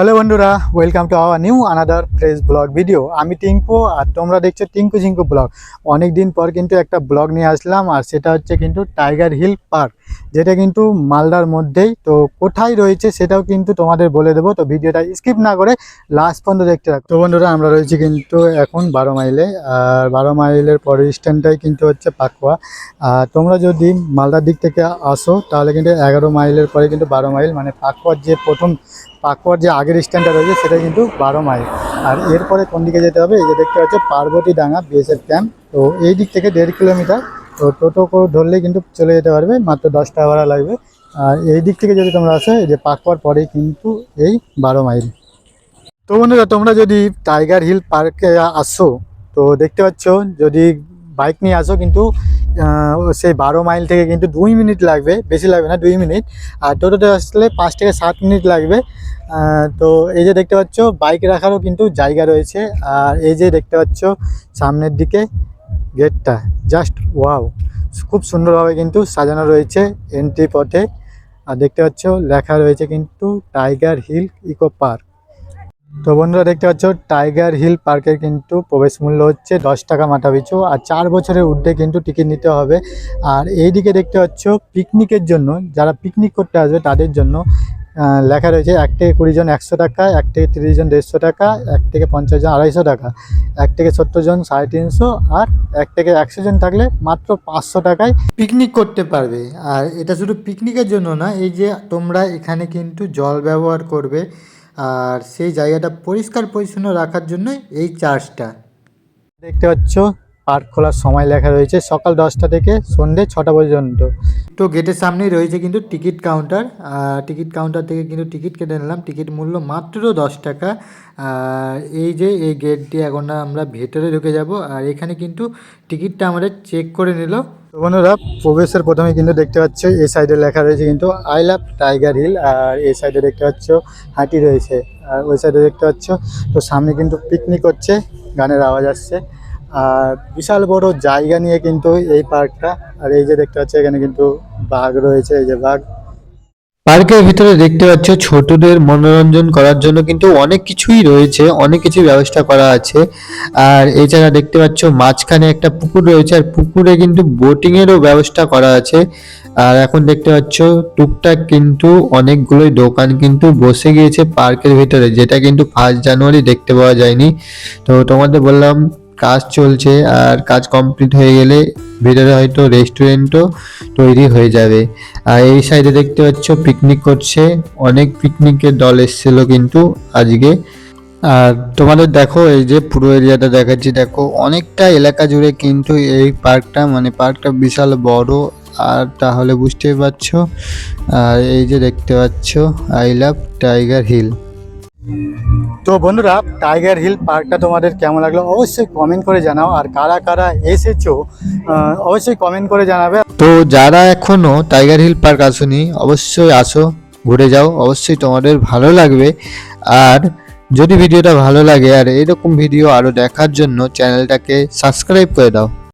Hello বন্ধুরা welcome to our new another fresh blog video আমি টিঙ্কু, আর তোমরা দেখছ টিঙ্কু ঝিঙ্কু ব্লগ অনেক দিন পর কিন্তু একটা ব্লগ নিয়ে আসলাম, আর সেটা হচ্ছে কিন্তু টাইগার হিল পার্ক যেটা কিন্তু মালদার মধ্যেই, তো কোথায় রয়েছে সেটাও কিন্তু তোমাদের বলে দেবো। তো ভিডিওটা স্কিপ না করে লাস্ট পর্যন্ত দেখতে থাকো। তো বন্ধুরা, আমরা রয়েছি কিন্তু এখন বারো মাইলে, আর বারো মাইলের পরের স্ট্যান্ডটাই কিন্তু হচ্ছে পাকুয়া। আর তোমরা যদি মালদার দিক থেকে আসো, তাহলে কিন্তু এগারো মাইলের পরে কিন্তু বারো মাইল মানে পাকুয়ার যে প্রথম, পাকুয়ার যে আগের স্ট্যান্ডটা রয়েছে, সেটা কিন্তু বারো মাইল। আর এরপরে কোন দিকে যেতে হবে? এই যে দেখতে পাচ্ছ পার্বতী ডাঙ্গা বিএসএফ ক্যাম্প তো এই দিক থেকে দেড় কিলোমিটার। তো টোটো করে ধরলে কিন্তু চলে যেতে পারবে, মাত্র দশ টাকা ভাড়া লাগবে। আর এই দিক থেকে যদি তোমরা আসো, এই যে পাকুয়ার পরেই কিন্তু এই বারো মাইল। তো বন্ধুরা, তোমরা যদি টাইগার হিল পার্কে আসো, তো দেখতে পাচ্ছ, যদি বাইক নিয়ে আসো কিন্তু সেই বারো মাইল থেকে কিন্তু দুই মিনিট লাগবে, বেশি লাগবে না, দুই মিনিট। আর টোটোতে আসলে পাঁচ থেকে সাত মিনিট লাগবে। তো এই যে দেখতে পাচ্ছ, বাইক রাখারও কিন্তু জায়গা রয়েছে। আর এই যে দেখতে পাচ্ছ, সামনের দিকে গেটটা। Just wow. খুব সুন্দরভাবে কিন্তু সাজানো রয়েছে এন্ট্রি পথে। আর দেখতে পাচ্ছ, লেখা রয়েছে কিন্তু টাইগার হিল ইকো পার্ক। তো বন্ধুরা, দেখতে পাচ্ছ, টাইগার হিল পার্কের কিন্তু প্রবেশ মূল্য হচ্ছে দশ টাকা মাথা পিছু আর চার বছরের ঊর্ধ্বে কিন্তু টিকিট নিতে হবে। আর এইদিকে দেখতে পাচ্ছ, পিকনিকের জন্য, যারা পিকনিক করতে আসবে তাদের জন্য লেখা রয়েছে, এক থেকে কুড়ি জন একশো টাকা, এক থেকে তিরিশ জন দেড়শো টাকা, এক থেকে পঞ্চাশ জন আড়াইশো টাকা। এক থেকে সত্তর জন সাড়ে তিনশো আর এক থেকে একশো জন থাকলে মাত্র পাঁচশো টাকায় পিকনিক করতে পারবে। আর এটা শুধু পিকনিকের জন্য না, এই যে তোমরা এখানে কিন্তু জল ব্যবহার করবে, আর সেই জায়গাটা পরিষ্কার পরিচ্ছন্ন রাখার জন্য এই চার্জটা দেখতে পাচ্ছ? পার্ক খোলার সময় লেখা রয়েছে, সকাল দশটা থেকে সন্ধে ছটা পর্যন্ত। তো গেটের সামনেই রয়েছে কিন্তু টিকিট কাউন্টার টিকিট কাউন্টার থেকে কিন্তু টিকিট কেটে নিলাম। টিকিট মূল্য মাত্র দশ টাকা। এই যে এই গেট দিয়ে এখন আমরা ভেতরে ঢুকে যাব, আর এখানে কিন্তু টিকিটটা আমাদের চেক করে নিল। বন্ধুরা, প্রবেশের প্রথমে কিন্তু দেখতে পাচ্ছ, এই সাইডে লেখা রয়েছে কিন্তু আই লাভ টাইগার হিল, আর এই সাইডে দেখতে পাচ্ছ হাঁটি রয়েছে, আর ওই সাইডে দেখতে পাচ্ছ, তো সামনে কিন্তু পিকনিক হচ্ছে, গানের আওয়াজ আসছে। আর বিশাল বড় জায়গা নিয়ে কিন্তু এই পার্কটা, আর এই যে দেখতে পাচ্ছ, এখানে কিন্তু বাঘ রয়েছে, এই যে বাঘ। পার্কের ভিতরে দেখতে পাচ্ছ, ছোটদের মনোরঞ্জন করার জন্য কিন্তু অনেক কিছুই রয়েছে, অনেক কিছু ব্যবস্থা করা আছে। আর এছাড়া দেখতে পাচ্ছ, মাঝখানে একটা পুকুর রয়েছে, আর পুকুরে কিন্তু বোটিং এরও ব্যবস্থা করা আছে। আর এখন দেখতে পাচ্ছ, টুকটাক কিন্তু অনেকগুলোই দোকান কিন্তু বসে গিয়েছে পার্কের ভিতরে, যেটা কিন্তু ফার্স্ট জানুয়ারি দেখতে পাওয়া যায়নি। তো তোমাদের বললাম কাজ চলছে আর কাজ কমপ্লিট হয়ে গেলে ভিতরে হয়তো রেস্টুরেন্টও তৈরি হয়ে যাবে। আর এই সাইডে দেখতে পাচ্ছ পিকনিক করছে। অনেক পিকনিকের দল এসেছিল কিন্তু আজকে। আর তোমাদের দেখো, এই যে পুরো এরিয়াটা দেখাচ্ছি, দেখো অনেকটা এলাকা জুড়ে কিন্তু এই পার্কটা মানে পার্কটা বিশাল বড়। আর তাহলে বুঝতেই পারছ, আর এই যে দেখতে পাচ্ছ, আই লাভ টাইগার হিল। তো বন্ধুরা টাইগার হিল পার্কটা তোমাদের কেমন লাগল অবশ্যই কমেন্ট করে জানাও। আর কারা কারা এসেছ অবশ্যই কমেন্ট করে জানাবে। তো যারা এখনও টাইগার হিল পার্ক আসোনি, অবশ্যই আসো, ঘুরে যাও, অবশ্যই তোমাদের ভালো লাগবে। আর যদি ভিডিওটা ভালো লাগে, আর এরকম ভিডিও আরও দেখার জন্য চ্যানেলটাকে সাবস্ক্রাইব করে দাও।